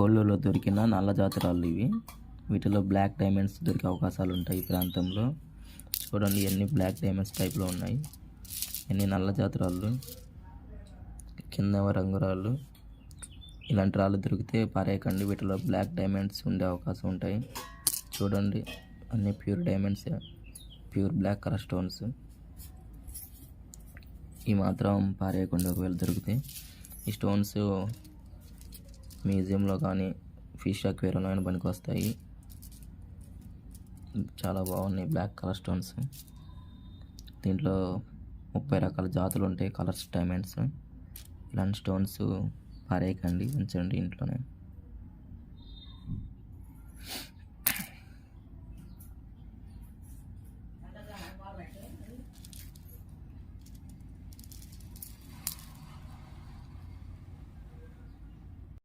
కోళ్ళలో దొరికిన నల్ల జాతరాలు ఇవి. వీటిలో బ్లాక్ డైమండ్స్ దొరికే అవకాశాలు ఉంటాయి ఈ ప్రాంతంలో. చూడండి ఎన్ని బ్లాక్ డైమండ్స్ టైప్లో ఉన్నాయి. ఎన్ని నల్ల జాతరాలు కింద రంగురాళ్ళు ఇలాంటి రాళ్ళు దొరికితే పారేయకండి. వీటిలో బ్లాక్ డైమండ్స్ ఉండే అవకాశం ఉంటాయి. చూడండి అన్ని pure diamonds pure black colour stones. ఈ మాత్రం పారేయకుండా ఒకవేళ దొరికితే ఈ స్టోన్స్ మ్యూజియంలో కానీ ఫిష్ అక్వేరియంలో అయినా పనికి వస్తాయి చాలా బాగున్నాయి బ్లాక్ కలర్ స్టోన్స్. దీంట్లో ముప్పై రకాల జాతులు ఉంటాయి కలర్స్ డైమండ్స్. ఇలాంటి స్టోన్స్ పారేయకండి ఉంచండి ఇంట్లోనే.